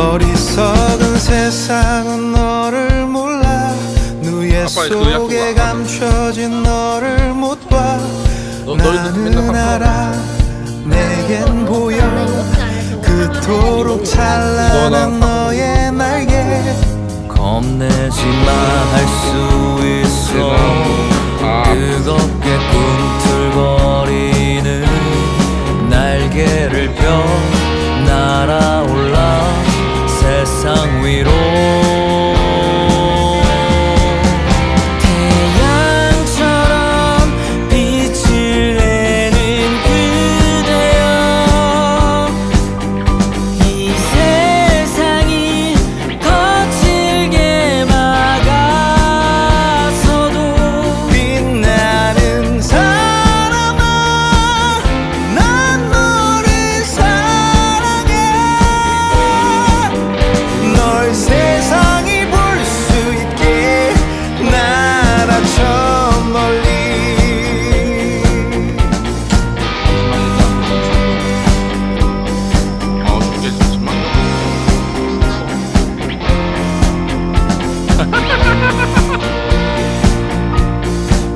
어리석은 세상은 너를 몰라. 누에 그 속에 봐. 감춰진 너를 못봐. 나는 알아. 내겐 보여. 그토록 찬란한 너의 날개. 겁내지 마. 할 수 있어. 아. 뜨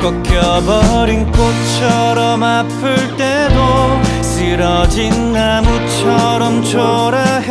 꺾여버린 꽃처럼 아플 때도 쓰러진 나무처럼 초라해